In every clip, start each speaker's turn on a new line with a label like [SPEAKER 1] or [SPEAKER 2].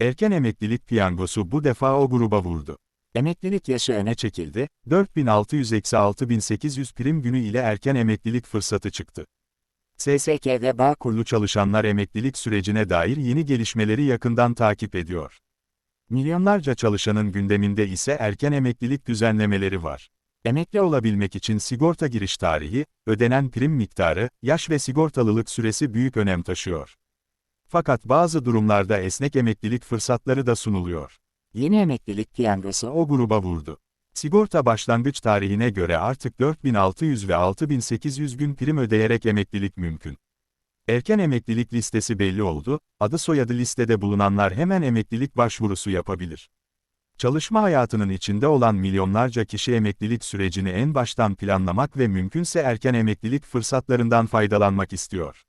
[SPEAKER 1] Erken emeklilik piyangosu bu defa o gruba vurdu. Emeklilik yaşı öne çekildi, 4600-6800 prim günü ile erken emeklilik fırsatı çıktı. SSK ve bağ kurulu çalışanlar emeklilik sürecine dair yeni gelişmeleri yakından takip ediyor. Milyonlarca çalışanın gündeminde ise erken emeklilik düzenlemeleri var. Emekli olabilmek için sigorta giriş tarihi, ödenen prim miktarı, yaş ve sigortalılık süresi büyük önem taşıyor. Fakat bazı durumlarda esnek emeklilik fırsatları da sunuluyor. Yeni emeklilik piyangosu o gruba vurdu. Sigorta başlangıç tarihine göre artık 4600 ve 6800 gün prim ödeyerek emeklilik mümkün. Erken emeklilik listesi belli oldu, adı soyadı listede bulunanlar hemen emeklilik başvurusu yapabilir. Çalışma hayatının içinde olan milyonlarca kişi emeklilik sürecini en baştan planlamak ve mümkünse erken emeklilik fırsatlarından faydalanmak istiyor.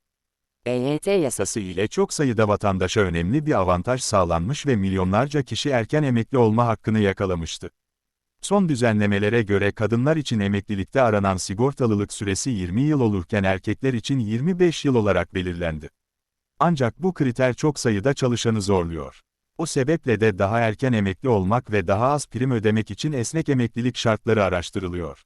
[SPEAKER 1] EYT yasası ile çok sayıda vatandaşa önemli bir avantaj sağlanmış ve milyonlarca kişi erken emekli olma hakkını yakalamıştı. Son düzenlemelere göre kadınlar için emeklilikte aranan sigortalılık süresi 20 yıl olurken erkekler için 25 yıl olarak belirlendi. Ancak bu kriter çok sayıda çalışanı zorluyor. O sebeple de daha erken emekli olmak ve daha az prim ödemek için esnek emeklilik şartları araştırılıyor.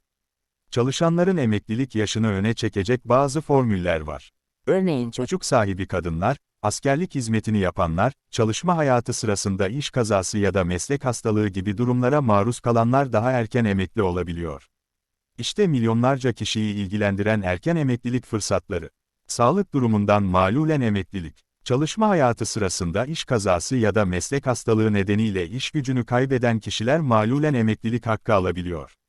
[SPEAKER 1] Çalışanların emeklilik yaşını öne çekecek bazı formüller var. Örneğin çocuk sahibi kadınlar, askerlik hizmetini yapanlar, çalışma hayatı sırasında iş kazası ya da meslek hastalığı gibi durumlara maruz kalanlar daha erken emekli olabiliyor. İşte milyonlarca kişiyi ilgilendiren erken emeklilik fırsatları. Sağlık durumundan malulen emeklilik. Çalışma hayatı sırasında iş kazası ya da meslek hastalığı nedeniyle iş gücünü kaybeden kişiler malulen emeklilik hakkı alabiliyor.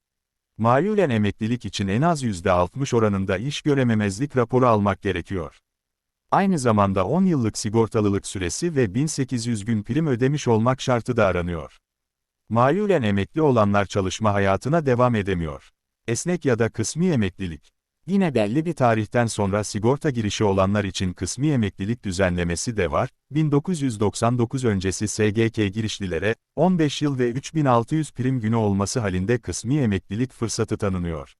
[SPEAKER 1] Malulen emeklilik için en az %60 oranında iş görememezlik raporu almak gerekiyor. Aynı zamanda 10 yıllık sigortalılık süresi ve 1800 gün prim ödemiş olmak şartı da aranıyor. Malulen emekli olanlar çalışma hayatına devam edemiyor. Esnek ya da kısmi emeklilik. Yine belli bir tarihten sonra sigorta girişi olanlar için kısmi emeklilik düzenlemesi de var. 1999 öncesi SGK girişlilere 15 yıl ve 3600 prim günü olması halinde kısmi emeklilik fırsatı tanınıyor.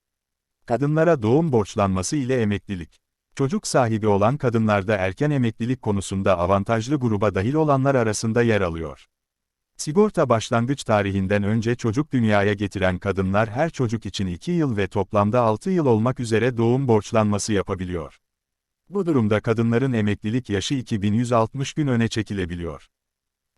[SPEAKER 1] Kadınlara doğum borçlanması ile emeklilik. Çocuk sahibi olan kadınlarda erken emeklilik konusunda avantajlı gruba dahil olanlar arasında yer alıyor. Sigorta başlangıç tarihinden önce çocuk dünyaya getiren kadınlar her çocuk için 2 yıl ve toplamda 6 yıl olmak üzere doğum borçlanması yapabiliyor. Bu durumda kadınların emeklilik yaşı 2160 gün öne çekilebiliyor.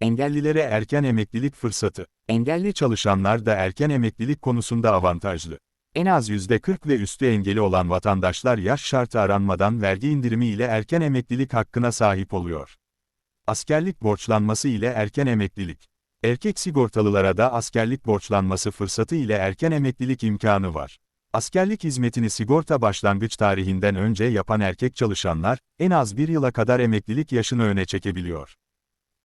[SPEAKER 1] Engellilere erken emeklilik fırsatı. Engelli çalışanlar da erken emeklilik konusunda avantajlı. En az %40 ve üstü engeli olan vatandaşlar yaş şartı aranmadan vergi indirimi ile erken emeklilik hakkına sahip oluyor. Askerlik borçlanması ile erken emeklilik. Erkek sigortalılara da askerlik borçlanması fırsatı ile erken emeklilik imkanı var. Askerlik hizmetini sigorta başlangıç tarihinden önce yapan erkek çalışanlar, en az bir yıla kadar emeklilik yaşını öne çekebiliyor.